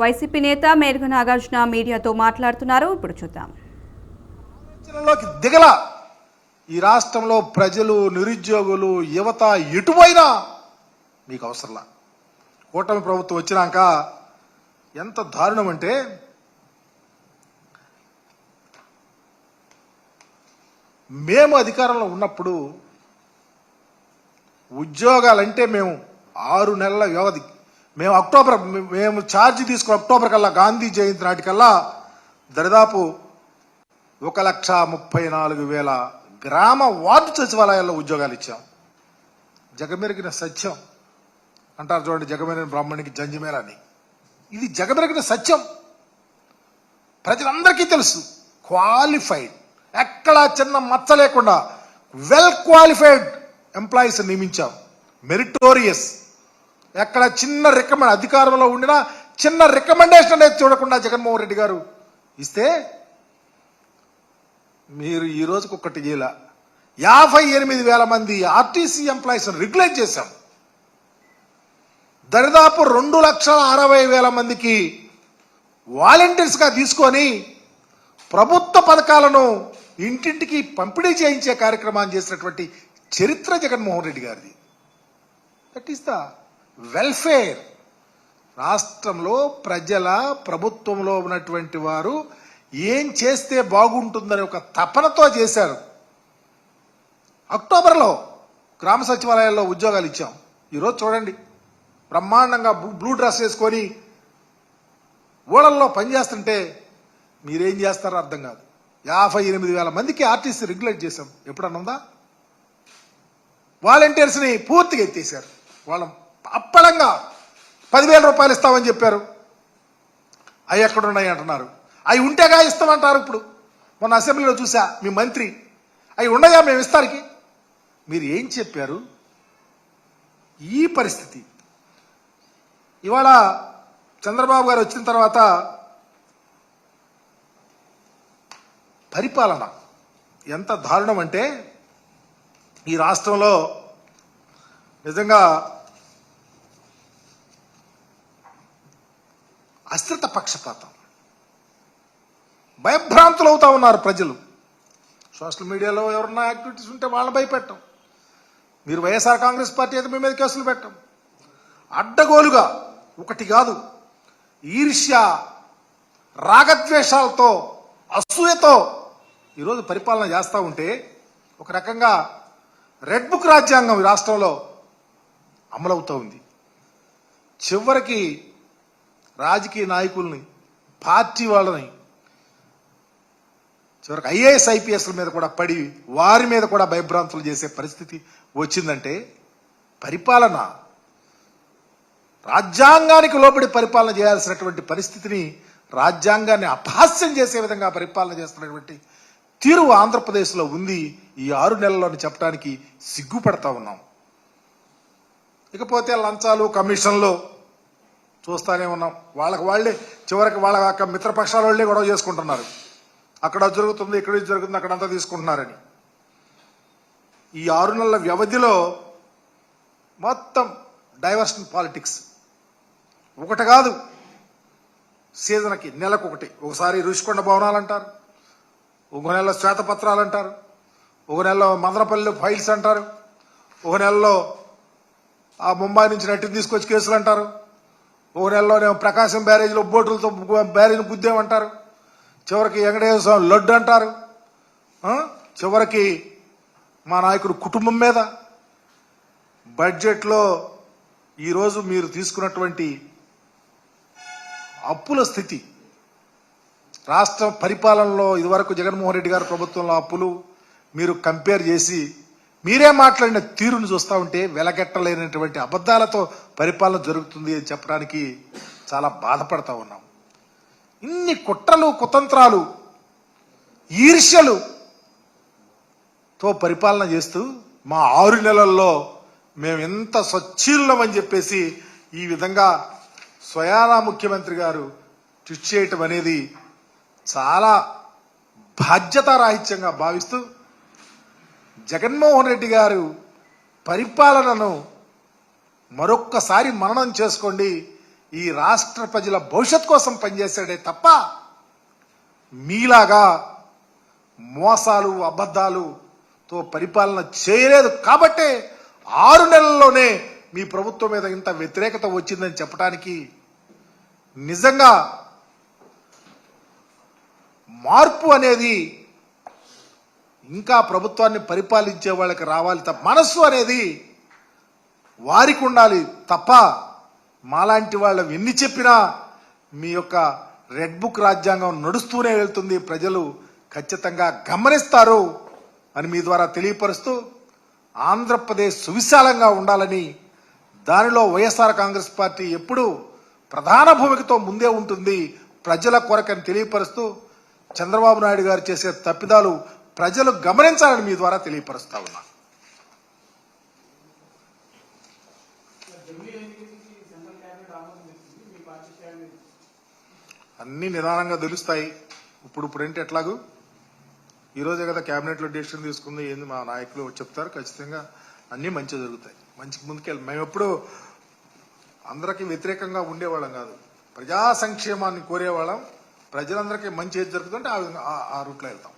YCP నేత మేఘ నాగార్జున మీడియాతో మాట్లాడుతున్నారు. ఇప్పుడు చూద్దాం. దిగల ఈ రాష్ట్రంలో ప్రజలు నిరుద్యోగులు యువత ఎటుపోయినా మీకు అవసరంలా? కూటమి ప్రభుత్వం వచ్చినాక ఎంత దారుణం అంటే మేము అధికారంలో ఉన్నప్పుడు ఉద్యోగాలంటే మేము ఆరు నెలల వ్యవధి మేము అక్టోబర్ మేము ఛార్జ్ తీసుకున్న అక్టోబర్ కల్లా గాంధీ జయంతి నాటికల్లా దరిదాపు ఒక లక్ష ముప్పై నాలుగు వేల గ్రామ వార్డు సచివాలయాల్లో ఉద్యోగాలు ఇచ్చాం. జగమెరిగిన సత్యం. అంటారు చూడండి జగమెరిగిన బ్రాహ్మణికి జంజిమేర అని ఇది జగమెరిగిన సత్యం. ప్రజలందరికీ తెలుసు క్వాలిఫైడ్ ఎక్కడా చిన్న మచ్చ లేకుండా వెల్ క్వాలిఫైడ్ ఎంప్లాయీస్ నియమించాం. మెరిటోరియస్ ఎక్కడ చిన్న రికమెండ్ అధికారంలో ఉండినా చిన్న రికమెండేషన్ అనేది చూడకుండా జగన్మోహన్ రెడ్డి గారు ఇస్తే మీరు ఈ రోజుకి ఒక్కటి చేయాల. యాభై ఎనిమిది వేల మంది ఆర్టీసీ ఎంప్లాయీస్ రెగ్యులేట్ చేశాం. దరిదాపు రెండు లక్షల అరవై వేల మందికి వాలంటీర్స్గా తీసుకొని ప్రభుత్వ పథకాలను ఇంటింటికి పంపిణీ చేయించే కార్యక్రమాన్ని చేసినటువంటి చరిత్ర జగన్మోహన్ రెడ్డి గారిది. That is the welfare. రాష్ట్రంలో ప్రజల ప్రభుత్వంలో ఉన్నటువంటి వారు ఏం చేస్తే బాగుంటుందని ఒక తపనతో చేశారు. అక్టోబర్లో గ్రామ సచివాలయాల్లో ఉద్యోగాలు ఇచ్చాం. ఈరోజు చూడండి బ్రహ్మాండంగా బ్లూ- డ్రెస్ వేసుకొని ఊళ్ళల్లో పనిచేస్తుంటే మీరేం చేస్తారో అర్థం కాదు. యాభై ఎనిమిది వేల మందికి ఆర్టీసీ రెగ్యులేట్ చేశాం. ఎప్పుడన్నా ఉందా? వాలంటీర్స్ని పూర్తిగా ఎత్తేసారు. వాళ్ళం అప్పడంగా పదివేల రూపాయలు ఇస్తామని చెప్పారు. అవి ఎక్కడున్నాయి అంటున్నారు. అవి ఉంటేగా ఇస్తామంటారు ఇప్పుడు. మొన్న అసెంబ్లీలో చూసా మీ మంత్రి. అవి ఉండగా మేము ఇస్తానికి? మీరు ఏం చెప్పారు? ఈ పరిస్థితి. ఇవాళ చంద్రబాబు గారు వచ్చిన తర్వాత పరిపాలన ఎంత దారుణం అంటే ఈ రాష్ట్రంలో నిజంగా అస్థిరత పక్షపాతం. భయభ్రాంతులు అవుతా ఉన్నారు ప్రజలు. సోషల్ మీడియాలో ఎవరన్నా యాక్టివిటీస్ ఉంటే వాళ్ళని భయపెట్టం. మీరు వైఎస్ఆర్ కాంగ్రెస్ పార్టీ అయితే మీ మీద కేసులు పెట్టం. అడ్డగోలుగా ఒకటి కాదు ఈర్ష్య రాగద్వేషాలతో అసూయతో ఈరోజు పరిపాలన చేస్తూ ఉంటే ఒక రకంగా రెడ్ బుక్ రాజ్యాంగం ఈ రాష్ట్రంలో అమలవుతూ ఉంది. చివరికి రాజకీయ నాయకుల్ని పార్టీ వాళ్ళని చివరికి ఐఏఎస్ ఐపీఎస్ల మీద కూడా పడి వారి మీద కూడా భయభ్రాంతులు చేసే పరిస్థితి వచ్చిందంటే పరిపాలన. రాజ్యాంగానికి లోబడి పరిపాలన చేయాల్సినటువంటి పరిస్థితిని రాజ్యాంగాన్ని అపహాస్యం చేసే విధంగా పరిపాలన చేస్తున్నటువంటి తీరు ఆంధ్రప్రదేశ్లో ఉంది. ఈ ఆరు నెలల్లోని చెప్పడానికి సిగ్గుపడతా ఉన్నాం. ఇకపోతే లంచాలు కమిషన్లు చూస్తానే ఉన్నాం. వాళ్ళకి వాళ్ళే చివరికి వాళ్ళ యొక్క మిత్రపక్షాల వాళ్ళే గొడవ చేసుకుంటున్నారు. అక్కడ జరుగుతుంది ఇక్కడ జరుగుతుంది అక్కడ అంతా తీసుకుంటున్నారని. ఈ ఆరు నెలల వ్యవధిలో మొత్తం డైవర్షన్ పాలిటిక్స్. ఒకటి కాదు సీజన్కి నెలకు ఒకటి. ఒకసారి రుషికొండ భవనాలు అంటారు ఒక నెలలో శ్వేతపత్రాలు అంటారు ఒక నెలలో మదనపల్లి ఫైల్స్ అంటారు ఒక నెలలో ఆ ముంబై నుంచి నటిని తీసుకొచ్చి కేసులు అంటారు ఓ నెలలోనేమో ప్రకాశం బ్యారేజ్లో బోటులతో బ్యారేజ్ గుద్దేమంటారు. చివరికి వెంకటేశ్వర స్వామి లడ్డు అంటారు. చివరికి మా నాయకుడు కుటుంబం మీద. బడ్జెట్లో ఈరోజు మీరు తీసుకున్నటువంటి అప్పుల స్థితి. రాష్ట్ర పరిపాలనలో ఇదివరకు జగన్మోహన్ రెడ్డి గారి ప్రభుత్వంలో అప్పులు మీరు కంపేర్ చేసి మీరే మాట్లాడిన తీరును చూస్తూ ఉంటే వెలగట్టలేనటువంటి అబద్ధాలతో పరిపాలన జరుగుతుంది అని చెప్పడానికి చాలా బాధపడతా ఉన్నాం. ఇన్ని కుట్రలు కుతంత్రాలు ఈర్ష్యలు తో పరిపాలన చేస్తూ మా ఆరు నెలల్లో మేము ఎంత స్వచ్ఛీలమని చెప్పేసి ఈ విధంగా స్వయానా ముఖ్యమంత్రి గారు ట్విట్ చేయటం అనేది చాలా బాధ్యతారాహిత్యంగా భావిస్తూ జగన్మోహన్ రెడ్డి గారు పరిపాలనను మరొక్కసారి మననం చేసుకోండి. ఈ రాష్ట్ర ప్రజల భవిష్యత్ కోసం పనిచేశాడే తప్ప మీలాగా మోసాలు అబద్ధాలుతో పరిపాలన చేయలేదు. కాబట్టే ఆరు నెలల్లోనే మీ ప్రభుత్వం మీద ఇంత వ్యతిరేకత వచ్చిందని చెప్పడానికి నిజంగా మార్పు అనేది ఇంకా ప్రభుత్వాన్ని పరిపాలించే వాళ్ళకి రావాలి తప్ప మనస్సు అనేది వారికి ఉండాలి తప్ప మాలాంటి వాళ్ళు ఎన్ని చెప్పినా మీ యొక్క రెడ్ బుక్ రాజ్యాంగం నడుస్తూనే వెళ్తుంది. ప్రజలు ఖచ్చితంగా గమనిస్తారు. అని మీ ద్వారా తెలియపరుస్తూ ఆంధ్రప్రదేశ్ సువిశాలంగా ఉండాలని దానిలో వైఎస్ఆర్ కాంగ్రెస్ పార్టీ ఎప్పుడూ ప్రధాన భూమికతో ముందే ఉంటుంది. ప్రజల కొరకని తెలియపరుస్తూ చంద్రబాబు నాయుడు గారు చేసే తప్పిదాలు ప్రజలు గమనించాలని మీ ద్వారా తెలియపరుస్తా ఉన్నా. అన్ని నిదానంగా తెలుస్తాయి. ఇప్పుడు ఇప్పుడు ఏంటి ఎట్లాగూ? ఈరోజే కదా క్యాబినెట్లో డెసిషన్ తీసుకుంది. ఏంది మా నాయకులు చెప్తారు. ఖచ్చితంగా అన్నీ మంచి జరుగుతాయి. మంచి ముందుకెళ్ళి మేము ఎప్పుడు అందరికీ వ్యతిరేకంగా ఉండేవాళ్ళం కాదు. ప్రజా సంక్షేమాన్ని కోరేవాళ్ళం. ప్రజలందరికీ మంచి ఏది జరుగుతుంటే ఆ విధంగా ఆ రూట్లో వెళ్తాం.